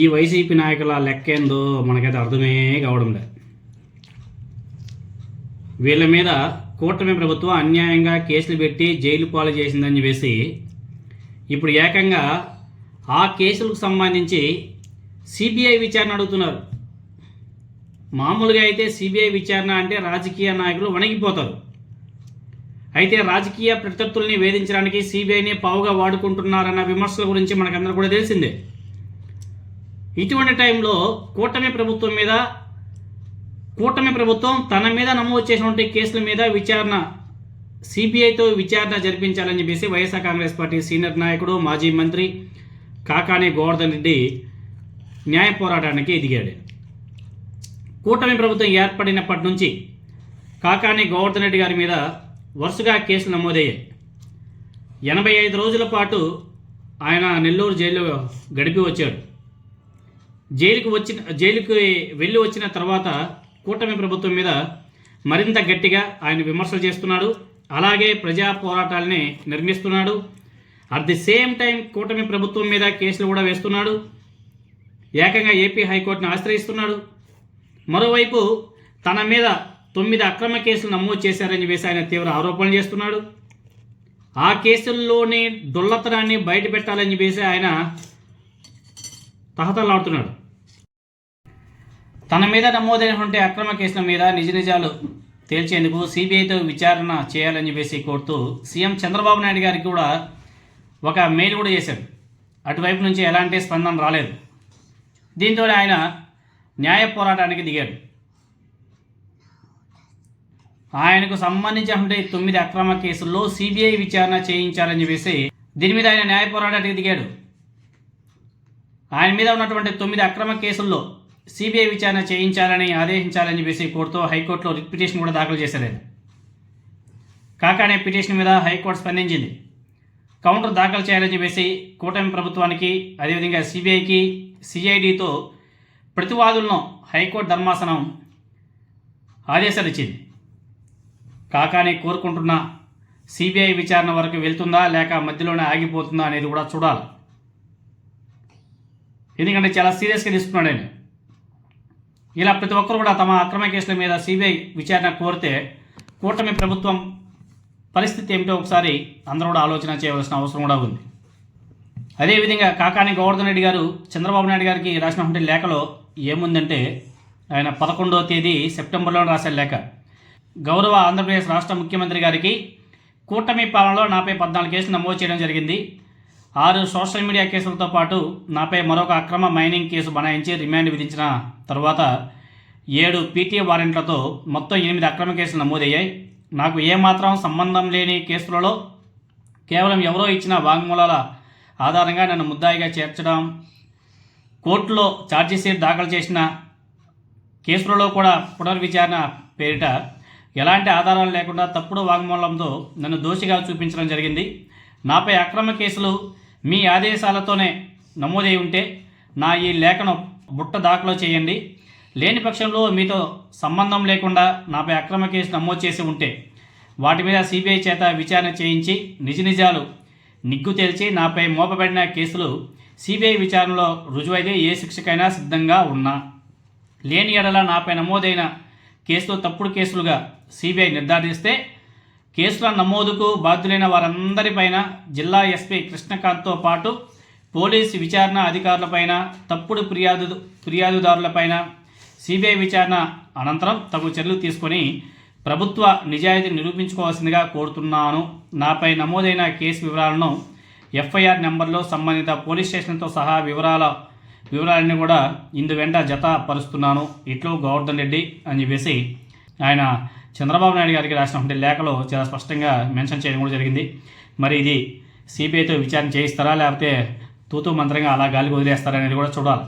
ఈ వైసీపీ నాయకుల లెక్కేందో మనకైతే అర్థమే కావడం లేదు. వీళ్ళ మీద కూటమి ప్రభుత్వం అన్యాయంగా కేసులు పెట్టి జైలు పాలు చేసిందని చెప్పేసి ఇప్పుడు ఏకంగా ఆ కేసులకు సంబంధించి సిబిఐ విచారణ అడుగుతున్నారు. మామూలుగా అయితే సిబిఐ విచారణ అంటే రాజకీయ నాయకులు వణిగిపోతారు. అయితే రాజకీయ ప్రత్యర్థుల్ని వేధించడానికి సిబిఐని పావుగా వాడుకుంటున్నారన్న విమర్శల గురించి మనకందరూ కూడా తెలిసిందే. ఇటువంటి టైంలో కూటమి ప్రభుత్వం మీద కూటమి ప్రభుత్వం తన మీద నమోదు చేసినటువంటి కేసుల మీద విచారణ సిబిఐతో విచారణ జరిపించాలని చెప్పేసి వైఎస్ఆర్ కాంగ్రెస్ పార్టీ సీనియర్ నాయకుడు మాజీ మంత్రి కాకాని గోవర్ధన్ రెడ్డి న్యాయ పోరాటానికి ఎదిగాడు. కూటమి ప్రభుత్వం ఏర్పడినప్పటి నుంచి కాకాని గోవర్ధన్ రెడ్డి గారి మీద వరుసగా కేసులు నమోదయ్యాయి. ఎనభై ఐదు రోజుల పాటు ఆయన నెల్లూరు జైల్లో గడిపి వచ్చాడు. జైలుకు వచ్చిన జైలుకి వెళ్ళి వచ్చిన తర్వాత కూటమి ప్రభుత్వం మీద మరింత గట్టిగా ఆయన విమర్శలు చేస్తున్నాడు. అలాగే ప్రజా పోరాటాలని నిర్మిస్తున్నాడు. అట్ ది సేమ్ టైం కూటమి ప్రభుత్వం మీద కేసులు కూడా వేస్తున్నాడు. ఏకంగా ఏపీ హైకోర్టును ఆశ్రయిస్తున్నాడు. మరోవైపు తన మీద తొమ్మిది అక్రమ కేసులు నమోదు చేశారని చెప్పేసి ఆయన తీవ్ర ఆరోపణలు చేస్తున్నాడు. ఆ కేసుల్లోని దుల్లతనాన్ని బయట పెట్టాలని చెప్పేసి ఆయన తహతలాడుతున్నాడు తన మీద నమోదైనటువంటి అక్రమ కేసుల మీద నిజ నిజాలు తేల్చేందుకు సిబిఐతో విచారణ చేయాలని చెప్పేసి కోరుతూ సీఎం చంద్రబాబు నాయుడు గారికి కూడా ఒక మెయిల్ కూడా చేశాడు. అటువైపు నుంచి ఎలాంటి స్పందన రాలేదు. దీంతో ఆయన న్యాయ పోరాటానికి దిగాడు. ఆయనకు సంబంధించినటువంటి తొమ్మిది అక్రమ కేసుల్లో సిబిఐ విచారణ చేయించాలని చెప్పేసి దీని మీద ఆయన న్యాయ పోరాటానికి దిగాడు. ఆయన మీద ఉన్నటువంటి తొమ్మిది అక్రమ కేసుల్లో సిబిఐ విచారణ చేయించాలని ఆదేశించాలని చెప్పేసి కోర్టుతో హైకోర్టులో రిట్ పిటిషన్ కూడా దాఖలు చేశారు కాకానే పిటిషన్ మీద హైకోర్టు స్పందించింది. కౌంటర్ దాఖలు చేయాలని చెప్పేసి కూటమి ప్రభుత్వానికి అదేవిధంగా సిబిఐకి సిఐడితో ప్రతివాదులను హైకోర్టు ధర్మాసనం ఆదేశాలు ఇచ్చింది. కాకానే కోరుకుంటున్న సిబిఐ విచారణ వరకు వెళ్తుందా లేక మధ్యలోనే ఆగిపోతుందా అనేది కూడా చూడాలి. ఎందుకంటే చాలా సీరియస్గా తీసుకున్నాడు ఆయన. ఇలా ప్రతి ఒక్కరు కూడా తమ అక్రమ కేసుల మీద సిబిఐ విచారణ కోరితే కూటమి ప్రభుత్వం పరిస్థితి ఏమిటో ఒకసారి అందరూ కూడా ఆలోచన చేయవలసిన అవసరం కూడా ఉంది. అదేవిధంగా కాకాని గోవర్ధన్ రెడ్డి గారు చంద్రబాబు నాయుడు గారికి రాసినటువంటి లేఖలో ఏముందంటే ఆయన పదకొండవ తేదీ సెప్టెంబర్లో రాసే లేఖ. గౌరవ ఆంధ్రప్రదేశ్ రాష్ట్ర ముఖ్యమంత్రి గారికి కూటమి పాలనలో నాపై పద్నాలుగు కేసులు నమోదు చేయడం జరిగింది. ఆరు సోషల్ మీడియా కేసులతో పాటు నాపై మరొక అక్రమ మైనింగ్ కేసు బనాయించి రిమాండ్ విధించిన తర్వాత ఏడు పీటీ వారెంట్లతో మొత్తం ఎనిమిది అక్రమ కేసులు నమోదయ్యాయి. నాకు ఏమాత్రం సంబంధం లేని కేసులలో కేవలం ఎవరో ఇచ్చిన వాంగ్మూలాల ఆధారంగా నన్ను ముద్దాయిగా చేర్చడం కోర్టులో ఛార్జిషీట్ దాఖలు చేసిన కేసులలో కూడా పునర్విచారణ పేరిట ఎలాంటి ఆధారాలు లేకుండా తప్పుడు వాంగ్మూలంతో నన్ను దోషిగా చూపించడం జరిగింది. నాపై అక్రమ కేసులు మీ ఆదేశాలతోనే నమోదై ఉంటే నా ఈ లేఖను బుట్ట దాఖలు చేయండి. లేని పక్షంలో మీతో సంబంధం లేకుండా నాపై అక్రమ కేసు నమోదు చేసి ఉంటే వాటి మీద సిబిఐ చేత విచారణ చేయించి నిజ నిజాలు నిగ్గు తేల్చి నాపై మోపబడిన కేసులు సిబిఐ విచారణలో రుజువైతే ఏ శిక్షకైనా సిద్ధంగా ఉన్నా. లేని ఎడల నాపై నమోదైన కేసులు తప్పుడు కేసులుగా సిబిఐ నిర్ధారిస్తే కేసుల నమోదుకు బాధ్యులైన వారందరిపైన జిల్లా ఎస్పీ కృష్ణకాంత్తో పాటు పోలీసు విచారణ అధికారులపైన తప్పుడు ఫిర్యాదు ఫిర్యాదుదారులపైన సిబిఐ విచారణ అనంతరం తగు చర్యలు తీసుకొని ప్రభుత్వ నిజాయితీ నిరూపించుకోవాల్సిందిగా కోరుతున్నాను. నాపై నమోదైన కేసు వివరాలను ఎఫ్ఐఆర్ నెంబర్లో సంబంధిత పోలీస్ స్టేషన్తో సహా వివరాల వివరాలన్నీ కూడా ఇందు వెంట జత పరుస్తున్నాను ఇట్లు గోవర్ధన్ రెడ్డి అని చెప్పేసి ఆయన చంద్రబాబు నాయుడు గారికి రాసినటువంటి లేఖలో చాలా స్పష్టంగా మెన్షన్ చేయడం కూడా జరిగింది. మరి ఇది సిబిఐతో విచారణ చేయిస్తారా? లేకపోతే తూతూ మంత్రంగా అలా గాలికి వదిలేస్తారా అనేది కూడా చూడాలి.